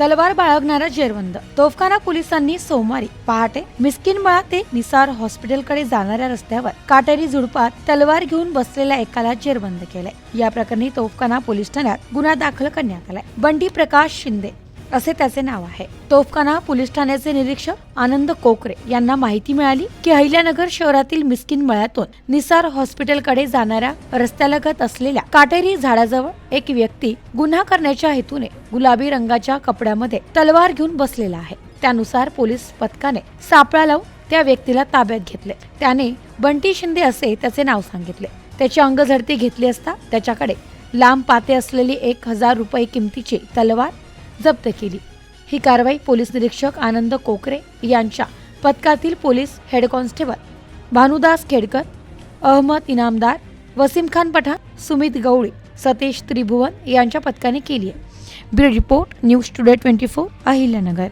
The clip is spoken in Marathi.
तलवार बाळगणारा जेरवंद तोफखाना पोलिसांनी सोमवारी पहाटे मिस्किनमळा ते निसार हॉस्पिटलकडे जाणाऱ्या रस्त्यावर काटेरी झुडपात तलवार घेऊन बसलेल्या एकाला जेरबंद केलंय. या प्रकरणी तोफखाना पोलीस ठाण्यात गुन्हा दाखल करण्यात आलाय. बंडी प्रकाश शिंदे असे त्याचे नाव आहे. तोफखाना पोलीस ठाण्याचे निरीक्षक आनंद कोकरे यांना माहिती मिळाली की अहिल्यानगर शहरातील मिस्किन मळ्यातून निसार हॉस्पिटलकडे जाणाऱ्या रस्त्यालगत असलेल्या काटेरी झाडाजवळ एक व्यक्ती गुन्हा करण्याच्या हेतूने गुलाबी रंगाच्या कपड्यामध्ये तलवार घेऊन बसलेला आहे. त्यानुसार पोलीस पथकाने सापळा लावून त्या व्यक्तीला ताब्यात घेतले. त्याने बंटी शिंदे असे त्याचे नाव सांगितले. त्याची अंगझडती घेतली असता त्याच्याकडे लांब पाते असलेली एक हजार रुपये किमतीची तलवार जप्त केली. ही कारवाई पोलीस निरीक्षक आनंद कोकरे यांच्या पथकातील police head constable Bhanudas Khedkar Ahmad Inamdar Wasim Khan Pathan Sumit Gawali Satish Tribhuvan यांच्या पथकाने केली आहे. Bureau report news today twenty four Ahilyanagar.